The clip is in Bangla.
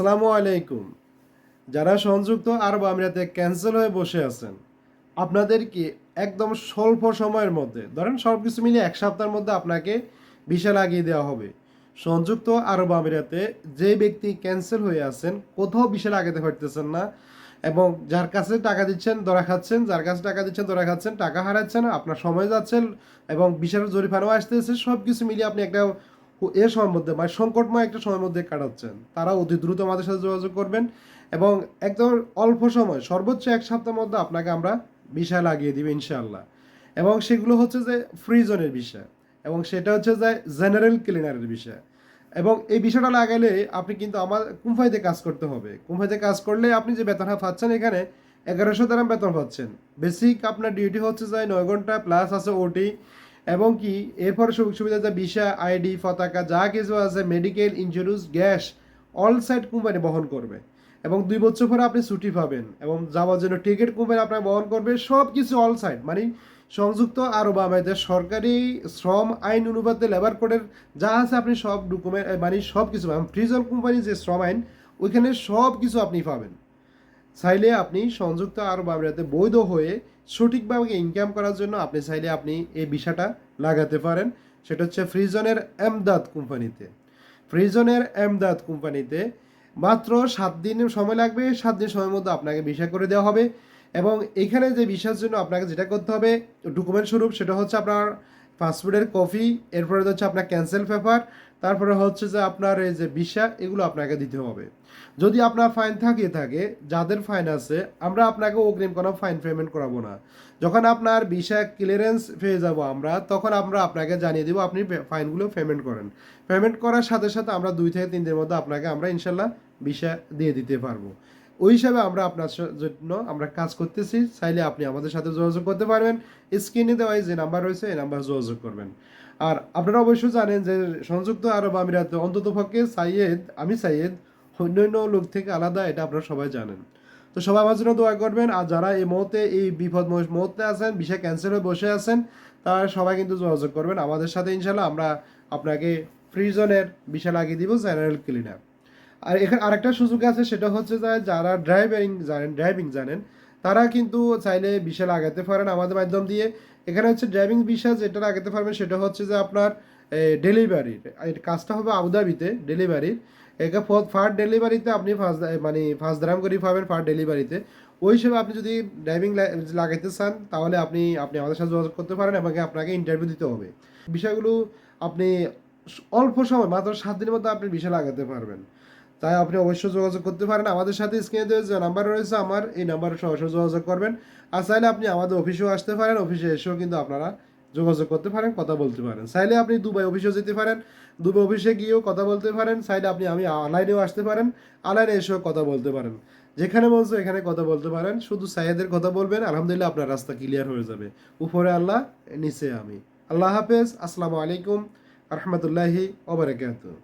আসসালামু আলাইকুম। যারা সংযুক্ত আরব আমিরাতে ক্যান্সেল হয়ে বসে আছেন, আপনাদেরকে একদম স্বল্প সময়ের মধ্যে, ধরেন সব কিছু মিলিয়ে এক সপ্তাহের মধ্যে আপনাকে ভিসা লাগিয়ে দেওয়া হবে। সংযুক্ত আরব আমিরাতে যে ব্যক্তি ক্যান্সেল হয়ে আছেন, কোথাও ভিসা লাগাতে পারতেছেন না এবং যার কাছে টাকা দিচ্ছেন, ধরা খাচ্ছেন, যার কাছে টাকা দিচ্ছেন, ধরা খাচ্ছেন, টাকা হারাচ্ছেন, আপনার সময় যাচ্ছেন এবং বিশাল জরিফানাও আসতেছে সব কিছু মিলিয়ে আপনি একটা এ সময়ের মধ্যে মানে সংকটময় একটা সময়ের মধ্যে কাটাচ্ছেন। তারা অতি দ্রুত আমাদের সাথে যোগাযোগ করবেন এবং একদম অল্প সময়, সর্বোচ্চ এক সপ্তাহের মধ্যে আপনাকে আমরা বিষয় লাগিয়ে দিবে ইনশাআল্লাহ। এবং সেগুলো হচ্ছে যে ফ্রি জোনের বিষয় এবং সেটা হচ্ছে যে জেনারেল ক্লিনারের বিষয় এবং এই বিষয়টা লাগালে আপনি কিন্তু আমার কুম্ফাইতে কাজ করতে হবে। কুম্ফাইতে কাজ করলে আপনি যে বেতনটা পাচ্ছেন এখানে এগারোশো দ্বারা বেতন পাচ্ছেন। বেসিক আপনার ডিউটি হচ্ছে যে নয় ঘণ্টা প্লাস আছে ওটি এবং কি, এরপরে সুযোগ সুবিধা যা ভিসা, আইডি, পতাকা, যা কিছু আছে medical insurance gas all side company বহন করবে। এবং দুই বছর পরে আপনি ছুটি পাবেন এবং যাওয়ার জন্য টিকিট কোম্পানি আপনার বহন করবে সব কিছু অল সাইড মানে সংযুক্ত আরব আমিরাতের সরকারি শ্রম আইন অনুপাতে লেবার কোডের যা আছে আপনি সব ডকুমেন্ট মানে সব কিছু পাবেন ফ্রিজন কোম্পানি যে শ্রম আইন, ওইখানে সব কিছু আপনি পাবেন। চাইলে আপনি সংযুক্ত আরব আমিরাতে বৈধ হয়ে সঠিকভাবে ইনকাম করার জন্য আপনি চাইলে আপনি এই বিষয়টা লাগাতে পারেন। সেটা হচ্ছে ফ্রিজনের এমদাদ কোম্পানিতে। ফ্রিজনের এমদাদ কোম্পানিতে মাত্র সাত দিন সময় লাগবে, সাত দিন সময়ের মধ্যে আপনাকে ভিসা করে দেওয়া হবে। এবং এখানে যে ভিসার জন্য আপনাকে যেটা করতে হবে ডকুমেন্ট স্বরূপ, সেটা হচ্ছে আপনার পাসপোর্টের কফি এরপরে হচ্ছে আপনার ক্যান্সেল পেপার তারপরে হচ্ছে যে আপনার এই যে ভিসা এগুলো আপনাকে দিতে হবে। যদি আপনার ফাইন থাকে থাকে, যাদের ফাইন আছে, আমরা আপনাকে অগ্রিম কোনো ফাইন পেমেন্ট করাবো না। যখন আপনার ভিসা ক্লিয়ারেন্স পেয়ে যাব আমরা, তখন আমরা আপনাকে জানিয়ে দেবো আপনি ফাইনগুলো পেমেন্ট করেন। পেমেন্ট করার সাথে সাথে আমরা দুই থেকে তিন দিনের মধ্যে আপনাকে আমরা ইনশাল্লাহ ভিসা দিয়ে দিতে পারব। ওই হিসাবে আমরা আপনার জন্য আমরা কাজ করতেছি। চাইলে আপনি আমাদের সাথে যোগাযোগ করতে পারবেন। স্ক্রিনে দেওয়া এই যে নাম্বার রয়েছে, এই নাম্বার যোগাযোগ করবেন। আর আপনারা অবশ্যই জানেন যে সংযুক্ত আরব আমিরাতে অন্তত পক্ষে সাইয়েদ, আমি সাইয়েদ, অন্যান্য লোক থেকে আলাদা, এটা আপনারা সবাই জানেন। তো সবাই আমার জন্য দোয়া করবেন। আর যারা এই মুহূর্তে, এই বিপদ মুহূর্তে আছেন বিষয় ক্যান্সেল হয়ে বসে আছেন, তারা সবাই কিন্তু যোগাযোগ করবেন। আমাদের সাথে ইনশাল্লাহ আমরা আপনাকে ফ্রিজনের বিশাল লাগিয়ে দিব জেনারেল ক্লিনার আর এখানে আরেকটা সুযোগ আছে, সেটা হচ্ছে যে যারা ড্রাইভিং জানেন ড্রাইভিং জানেন, তারা কিন্তু চাইলে বিষয় লাগাতে পারেন আমাদের মাধ্যম দিয়ে। এখানে হচ্ছে ড্রাইভিং বিষয় যেটা লাগাতে পারবেন, সেটা হচ্ছে যে আপনার ডেলিভারির কাজটা হবে আবুধাবিতে ডেলিভারির একে ফার ডেলিভারিতে আপনি ফার্স্ট মানে ফার্স্ট দ্রাম করে পাবেন ফার ডেলিভারিতে ওই হিসেবে আপনি যদি ড্রাইভিং লাগাইতে চান, তাহলে আপনি আপনি আমাদের সাথে যোগাযোগ করতে পারেন এবং আপনাকে ইন্টারভিউ দিতে হবে। বিষয়গুলো আপনি অল্প সময়, মাত্র সাত দিনের মধ্যে আপনি বিষয় লাগাতে পারবেন। তাই আপনি অবশ্যই যোগাযোগ করতে পারেন। আমাদের সাথে স্ক্রিনে দেওয়া যে নাম্বার রয়েছে, আমার এই নাম্বারে সরাসরি যোগাযোগ করবেন। আর চাইলে আপনি আমাদের অফিসেও আসতে পারেন। অফিসে এসেও কিন্তু আপনারা যোগাযোগ করতে পারেন, কথা বলতে পারেন। চাইলে আপনি দুবাই অফিসেও যেতে পারেন, দুবাই অফিসে গিয়েও কথা বলতে পারেন। চাইলে আপনি, আমি অনলাইনেও আসতে পারেন, অনলাইনে এসেও কথা বলতে পারেন। যেখানে বলছো এখানে কথা বলতে পারেন। শুধু সাইয়েদের কথা বলবেন, আলহামদুলিল্লাহ আপনার রাস্তা ক্লিয়ার হয়ে যাবে। উপরে আল্লাহ, নিচে আমি। আল্লাহ হাফেজ, আসসালামু আলাইকুম রহমতুল্লাহি ওবরাকাতুহ